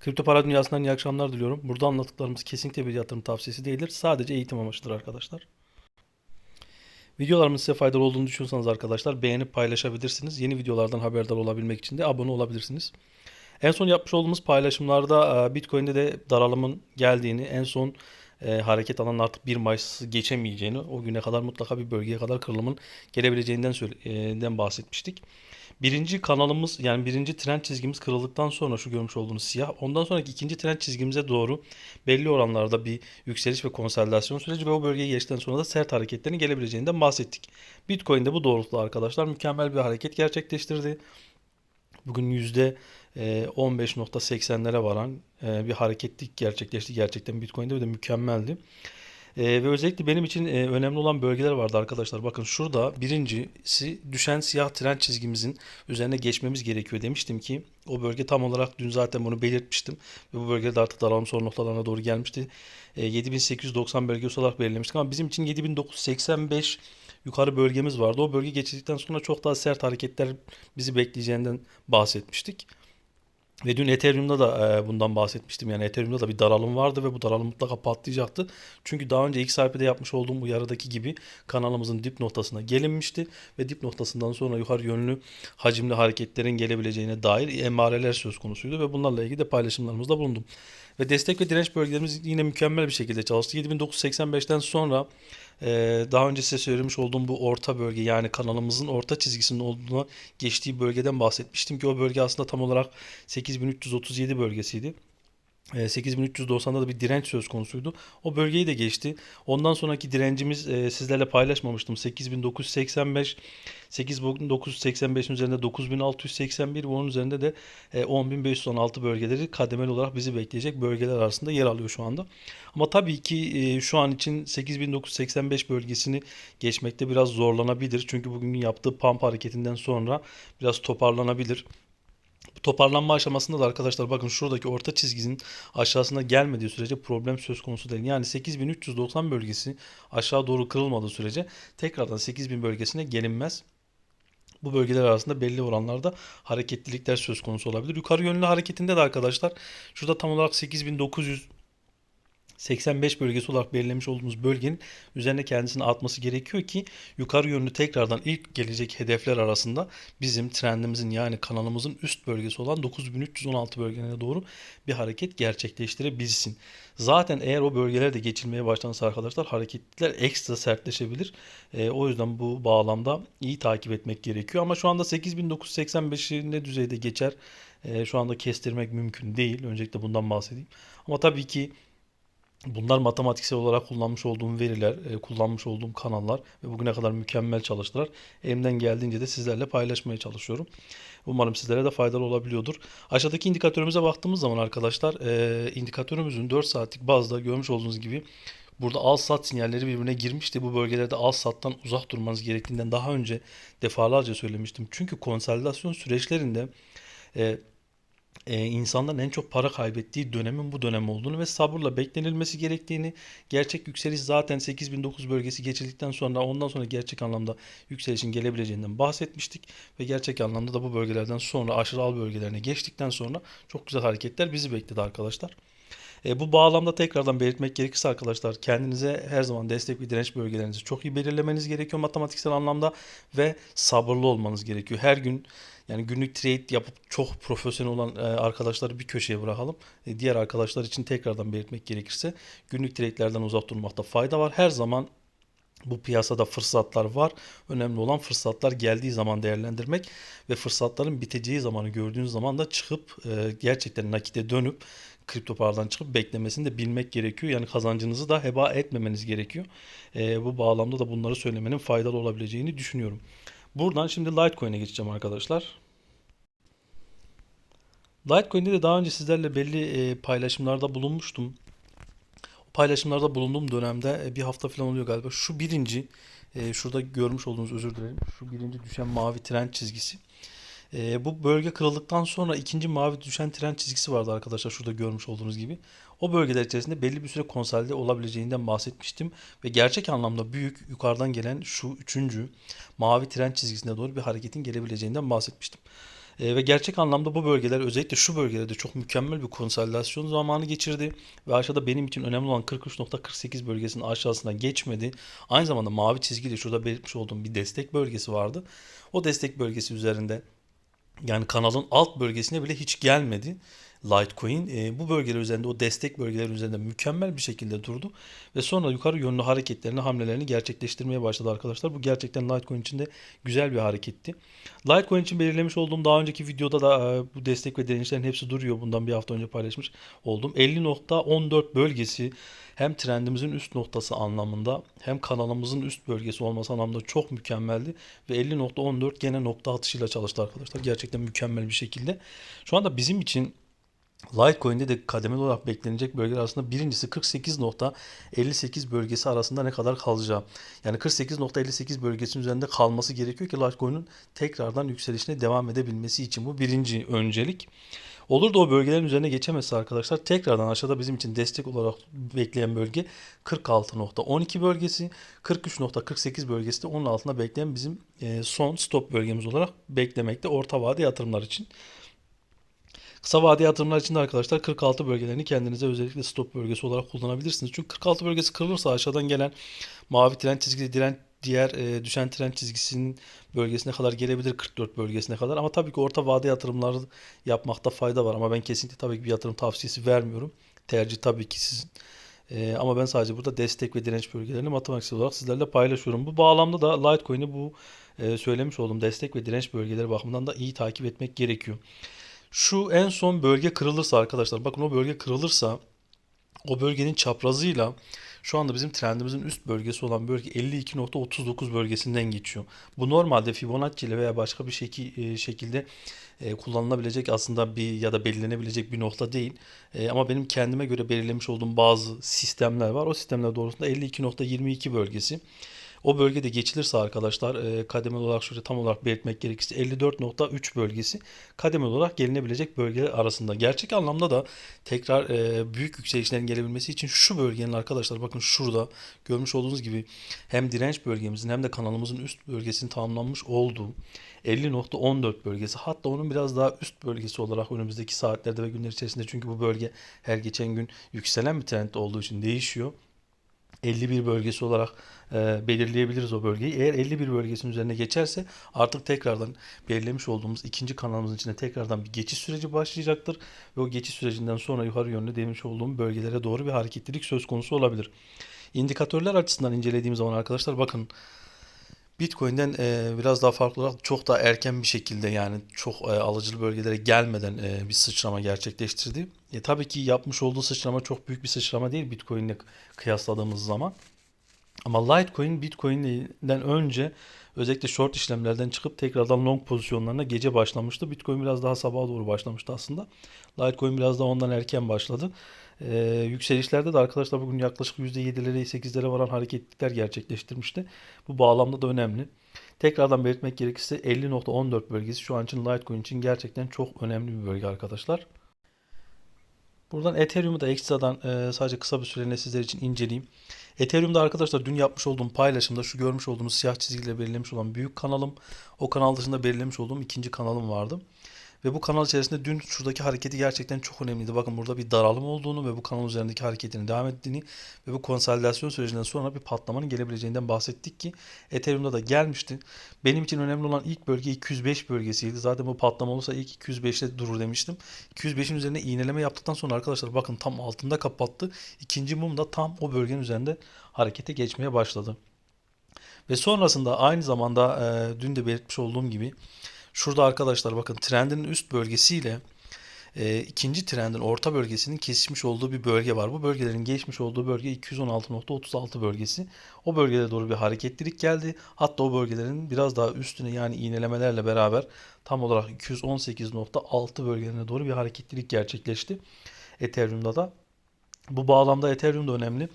Kripto para dünyasından iyi akşamlar diliyorum. Burada anlattıklarımız kesinlikle bir yatırım tavsiyesi değildir. Sadece eğitim amaçlıdır arkadaşlar. Videolarımın size faydalı olduğunu düşünüyorsanız arkadaşlar beğenip paylaşabilirsiniz. Yeni videolardan haberdar olabilmek için de abone olabilirsiniz. En son yapmış olduğumuz paylaşımlarda e, Bitcoin'de de daralımın geldiğini, en son e, hareket alanın artık 1 Mayıs'ı geçemeyeceğini, o güne kadar mutlaka bir bölgeye kadar kırılımın gelebileceğinden e, bahsetmiştik. Birinci kanalımız yani birinci trend çizgimiz kırıldıktan sonra şu görmüş olduğunuz siyah. Ondan sonraki ikinci trend çizgimize doğru belli oranlarda bir yükseliş ve konsolidasyon süreci ve o bölgeye geçtikten sonra da sert hareketlerin gelebileceğinden bahsettik. Bitcoin'de bu doğrultuda arkadaşlar mükemmel bir hareket gerçekleştirdi. Bugün yüzde e, %15.80'lere varan e, bir hareketlik gerçekleşti gerçekten Bitcoin'de ve de mükemmeldi. E, ve özellikle benim için e, önemli olan bölgeler vardı arkadaşlar. Bakın şurada birincisi düşen siyah trend çizgimizin üzerine geçmemiz gerekiyor demiştim ki o bölge tam olarak dün zaten bunu belirtmiştim. Ve bu bölgede artık daralım son noktalarına doğru gelmişti. E, 7890 bölgesi olarak belirlemiştik ama bizim için 7985 yukarı bölgemiz vardı. O bölge geçildikten sonra çok daha sert hareketler bizi bekleyeceğinden bahsetmiştik. Ve dün Ethereum'da da e, bundan bahsetmiştim. Yani Ethereum'da da bir daralım vardı ve bu daralım mutlaka patlayacaktı. Çünkü daha önce XRP'de yapmış olduğum uyarıdaki gibi kanalımızın dip noktasına gelinmişti. Ve dip noktasından sonra yukarı yönlü hacimli hareketlerin gelebileceğine dair emareler söz konusuydu. Ve bunlarla ilgili de paylaşımlarımızda bulundum. Ve destek ve direnç bölgelerimiz yine mükemmel bir şekilde çalıştı. 7985'ten sonra ee, daha önce size söylemiş olduğum bu orta bölge yani kanalımızın orta çizgisinin olduğuna geçtiği bölgeden bahsetmiştim ki o bölge aslında tam olarak 8337 bölgesiydi. E, 8390'da da bir direnç söz konusuydu. O bölgeyi de geçti. Ondan sonraki direncimiz e, sizlerle paylaşmamıştım. 8985, 8985'in üzerinde 9681 ve onun üzerinde de e, 10516 bölgeleri kademeli olarak bizi bekleyecek bölgeler arasında yer alıyor şu anda. Ama tabii ki e, şu an için 8985 bölgesini geçmekte biraz zorlanabilir. Çünkü bugün yaptığı pump hareketinden sonra biraz toparlanabilir. Toparlanma aşamasında da arkadaşlar bakın şuradaki orta çizginin aşağısına gelmediği sürece problem söz konusu değil. Yani 8390 bölgesi aşağı doğru kırılmadığı sürece tekrardan 8000 bölgesine gelinmez. Bu bölgeler arasında belli oranlarda hareketlilikler söz konusu olabilir. Yukarı yönlü hareketinde de arkadaşlar şurada tam olarak 8900 85 bölgesi olarak belirlemiş olduğumuz bölgenin üzerine kendisini atması gerekiyor ki yukarı yönlü tekrardan ilk gelecek hedefler arasında bizim trendimizin yani kanalımızın üst bölgesi olan 9316 bölgelerine doğru bir hareket gerçekleştirebilsin. Zaten eğer o bölgeler de geçilmeye başlanırsa arkadaşlar hareketler ekstra sertleşebilir. E, o yüzden bu bağlamda iyi takip etmek gerekiyor. Ama şu anda 8985'i ne düzeyde geçer e, şu anda kestirmek mümkün değil. Öncelikle bundan bahsedeyim. Ama tabii ki Bunlar matematiksel olarak kullanmış olduğum veriler, e, kullanmış olduğum kanallar ve bugüne kadar mükemmel çalıştılar. Elimden geldiğince de sizlerle paylaşmaya çalışıyorum. Umarım sizlere de faydalı olabiliyordur. Aşağıdaki indikatörümüze baktığımız zaman arkadaşlar, e, indikatörümüzün 4 saatlik bazda görmüş olduğunuz gibi burada al sat sinyalleri birbirine girmişti. Bu bölgelerde al sattan uzak durmanız gerektiğinden daha önce defalarca söylemiştim. Çünkü konsolidasyon süreçlerinde e, e, insanların en çok para kaybettiği dönemin bu dönem olduğunu ve sabırla beklenilmesi gerektiğini, gerçek yükseliş zaten 8009 bölgesi geçildikten sonra ondan sonra gerçek anlamda yükselişin gelebileceğinden bahsetmiştik ve gerçek anlamda da bu bölgelerden sonra aşırı al bölgelerine geçtikten sonra çok güzel hareketler bizi bekledi arkadaşlar. E, bu bağlamda tekrardan belirtmek gerekirse arkadaşlar kendinize her zaman destek ve direnç bölgelerinizi çok iyi belirlemeniz gerekiyor matematiksel anlamda ve sabırlı olmanız gerekiyor. Her gün yani günlük trade yapıp çok profesyonel olan e, arkadaşları bir köşeye bırakalım. E, diğer arkadaşlar için tekrardan belirtmek gerekirse günlük trade'lerden uzak durmakta fayda var. Her zaman bu piyasada fırsatlar var. Önemli olan fırsatlar geldiği zaman değerlendirmek ve fırsatların biteceği zamanı gördüğünüz zaman da çıkıp e, gerçekten nakite dönüp kripto paradan çıkıp beklemesini de bilmek gerekiyor. Yani kazancınızı da heba etmemeniz gerekiyor. E, bu bağlamda da bunları söylemenin faydalı olabileceğini düşünüyorum. Buradan şimdi Litecoin'e geçeceğim arkadaşlar. Litecoin'de de daha önce sizlerle belli e, paylaşımlarda bulunmuştum. O paylaşımlarda bulunduğum dönemde e, bir hafta falan oluyor galiba. Şu birinci, e, şurada görmüş olduğunuz özür dilerim. Şu birinci düşen mavi trend çizgisi. Bu bölge kırıldıktan sonra ikinci mavi düşen trend çizgisi vardı arkadaşlar şurada görmüş olduğunuz gibi. O bölgeler içerisinde belli bir süre konsolide olabileceğinden bahsetmiştim. Ve gerçek anlamda büyük yukarıdan gelen şu üçüncü mavi trend çizgisine doğru bir hareketin gelebileceğinden bahsetmiştim. E, ve gerçek anlamda bu bölgeler özellikle şu bölgelerde çok mükemmel bir konsolidasyon zamanı geçirdi. Ve aşağıda benim için önemli olan 43.48 bölgesinin aşağısına geçmedi. Aynı zamanda mavi çizgiyle şurada belirtmiş olduğum bir destek bölgesi vardı. O destek bölgesi üzerinde yani kanalın alt bölgesine bile hiç gelmedi. Litecoin e, bu bölgeler üzerinde o destek bölgeleri üzerinde mükemmel bir şekilde durdu ve sonra yukarı yönlü hareketlerini hamlelerini gerçekleştirmeye başladı arkadaşlar. Bu gerçekten Litecoin için de güzel bir hareketti. Litecoin için belirlemiş olduğum daha önceki videoda da e, bu destek ve dirençlerin hepsi duruyor. Bundan bir hafta önce paylaşmış oldum. 50.14 bölgesi hem trendimizin üst noktası anlamında hem kanalımızın üst bölgesi olması anlamında çok mükemmeldi. Ve 50.14 gene nokta atışıyla çalıştı arkadaşlar. Gerçekten mükemmel bir şekilde. Şu anda bizim için Litecoin'de de kademeli olarak beklenecek bölgeler arasında birincisi 48.58 bölgesi arasında ne kadar kalacağı. Yani 48.58 bölgesinin üzerinde kalması gerekiyor ki Litecoin'in tekrardan yükselişine devam edebilmesi için bu birinci öncelik. Olur da o bölgelerin üzerine geçemezse arkadaşlar tekrardan aşağıda bizim için destek olarak bekleyen bölge 46.12 bölgesi, 43.48 bölgesi de onun altında bekleyen bizim e, son stop bölgemiz olarak beklemekte orta vade yatırımlar için. Kısa vade yatırımlar için de arkadaşlar 46 bölgelerini kendinize özellikle stop bölgesi olarak kullanabilirsiniz. Çünkü 46 bölgesi kırılırsa aşağıdan gelen mavi trend çizgisi diren diğer e, düşen trend çizgisinin bölgesine kadar gelebilir 44 bölgesine kadar. Ama tabii ki orta vade yatırımları yapmakta fayda var. Ama ben kesinlikle tabii ki bir yatırım tavsiyesi vermiyorum. Tercih tabii ki sizin. E, ama ben sadece burada destek ve direnç bölgelerini matematiksel olarak sizlerle paylaşıyorum. Bu bağlamda da Litecoin'i bu e, söylemiş olduğum destek ve direnç bölgeleri bakımından da iyi takip etmek gerekiyor. Şu en son bölge kırılırsa arkadaşlar bakın o bölge kırılırsa o bölgenin çaprazıyla şu anda bizim trendimizin üst bölgesi olan bölge 52.39 bölgesinden geçiyor. Bu normalde Fibonacci ile veya başka bir şekil, şekilde e, kullanılabilecek aslında bir ya da belirlenebilecek bir nokta değil. E, ama benim kendime göre belirlemiş olduğum bazı sistemler var. O sistemler doğrultusunda 52.22 bölgesi. O bölgede geçilirse arkadaşlar e, kademeli olarak şöyle tam olarak belirtmek gerekirse 54.3 bölgesi kademeli olarak gelinebilecek bölgeler arasında. Gerçek anlamda da tekrar e, büyük yükselişlerin gelebilmesi için şu bölgenin arkadaşlar bakın şurada görmüş olduğunuz gibi hem direnç bölgemizin hem de kanalımızın üst bölgesinin tamamlanmış olduğu 50.14 bölgesi hatta onun biraz daha üst bölgesi olarak önümüzdeki saatlerde ve günler içerisinde çünkü bu bölge her geçen gün yükselen bir trend olduğu için değişiyor. 51 bölgesi olarak e, belirleyebiliriz o bölgeyi. Eğer 51 bölgesinin üzerine geçerse artık tekrardan belirlemiş olduğumuz ikinci kanalımızın içinde tekrardan bir geçiş süreci başlayacaktır. Ve o geçiş sürecinden sonra yukarı yönlü demiş olduğum bölgelere doğru bir hareketlilik söz konusu olabilir. İndikatörler açısından incelediğim zaman arkadaşlar bakın Bitcoin'den e, biraz daha farklı olarak çok daha erken bir şekilde yani çok e, alıcılı bölgelere gelmeden e, bir sıçrama gerçekleştirdi. E, tabii ki yapmış olduğu sıçrama çok büyük bir sıçrama değil Bitcoin'le kıyasladığımız zaman. Ama Litecoin Bitcoin'den önce özellikle short işlemlerden çıkıp tekrardan long pozisyonlarına gece başlamıştı. Bitcoin biraz daha sabaha doğru başlamıştı aslında. Litecoin biraz daha ondan erken başladı. Ee, yükselişlerde de arkadaşlar bugün yaklaşık %7'lere 8'lere varan hareketlikler gerçekleştirmişti. Bu bağlamda da önemli. Tekrardan belirtmek gerekirse 50.14 bölgesi şu an için Litecoin için gerçekten çok önemli bir bölge arkadaşlar. Buradan Ethereum'u da ekstradan e, sadece kısa bir süreliğine sizler için inceleyeyim. Ethereum'da arkadaşlar dün yapmış olduğum paylaşımda şu görmüş olduğunuz siyah çizgiyle belirlemiş olan büyük kanalım. O kanal dışında belirlemiş olduğum ikinci kanalım vardı. Ve bu kanal içerisinde dün şuradaki hareketi gerçekten çok önemliydi. Bakın burada bir daralım olduğunu ve bu kanal üzerindeki hareketinin devam ettiğini ve bu konsolidasyon sürecinden sonra bir patlamanın gelebileceğinden bahsettik ki Ethereum'da da gelmişti. Benim için önemli olan ilk bölge 205 bölgesiydi. Zaten bu patlama olursa ilk 205'te durur demiştim. 205'in üzerine iğneleme yaptıktan sonra arkadaşlar bakın tam altında kapattı. İkinci mum da tam o bölgenin üzerinde harekete geçmeye başladı. Ve sonrasında aynı zamanda e, dün de belirtmiş olduğum gibi Şurada arkadaşlar bakın trendin üst bölgesiyle e, ikinci trendin orta bölgesinin kesişmiş olduğu bir bölge var. Bu bölgelerin geçmiş olduğu bölge 216.36 bölgesi. O bölgede doğru bir hareketlilik geldi. Hatta o bölgelerin biraz daha üstüne yani iğnelemelerle beraber tam olarak 218.6 bölgelerine doğru bir hareketlilik gerçekleşti. Ethereum'da da. Bu bağlamda Ethereum da önemli.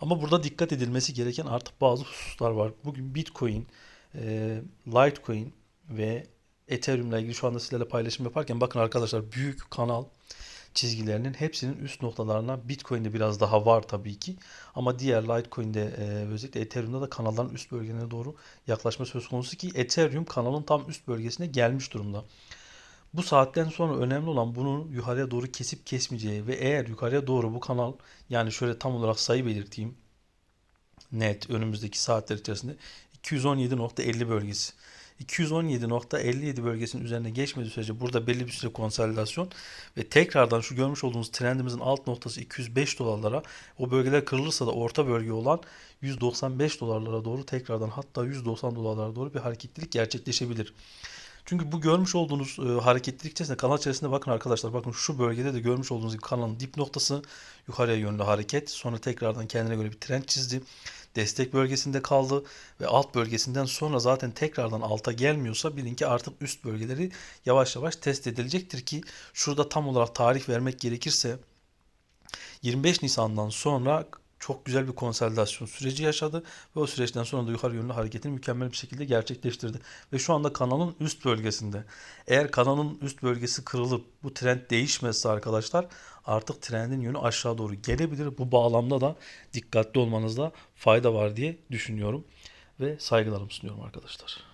Ama burada dikkat edilmesi gereken artık bazı hususlar var. Bugün Bitcoin, e, Litecoin ve Ethereum ile ilgili şu anda sizlerle paylaşım yaparken bakın arkadaşlar büyük kanal çizgilerinin hepsinin üst noktalarına Bitcoin'de biraz daha var tabii ki. Ama diğer Litecoin'de e, özellikle Ethereum'da da kanalların üst bölgelerine doğru yaklaşma söz konusu ki Ethereum kanalın tam üst bölgesine gelmiş durumda. Bu saatten sonra önemli olan bunun yukarıya doğru kesip kesmeyeceği ve eğer yukarıya doğru bu kanal yani şöyle tam olarak sayı belirteyim net önümüzdeki saatler içerisinde 217.50 bölgesi. 217.57 bölgesinin üzerine geçmediği sürece burada belli bir süre konsolidasyon ve tekrardan şu görmüş olduğunuz trendimizin alt noktası 205 dolarlara o bölgeler kırılırsa da orta bölge olan 195 dolarlara doğru tekrardan hatta 190 dolarlara doğru bir hareketlilik gerçekleşebilir. Çünkü bu görmüş olduğunuz e, hareketlilik içerisinde kanal içerisinde bakın arkadaşlar bakın şu bölgede de görmüş olduğunuz gibi kanalın dip noktası yukarıya yönlü hareket. Sonra tekrardan kendine göre bir trend çizdi. Destek bölgesinde kaldı ve alt bölgesinden sonra zaten tekrardan alta gelmiyorsa bilin ki artık üst bölgeleri yavaş yavaş test edilecektir ki şurada tam olarak tarih vermek gerekirse 25 Nisan'dan sonra çok güzel bir konsolidasyon süreci yaşadı ve o süreçten sonra da yukarı yönlü hareketini mükemmel bir şekilde gerçekleştirdi. Ve şu anda kanalın üst bölgesinde. Eğer kanalın üst bölgesi kırılıp bu trend değişmezse arkadaşlar artık trendin yönü aşağı doğru gelebilir. Bu bağlamda da dikkatli olmanızda fayda var diye düşünüyorum ve saygılarımı sunuyorum arkadaşlar.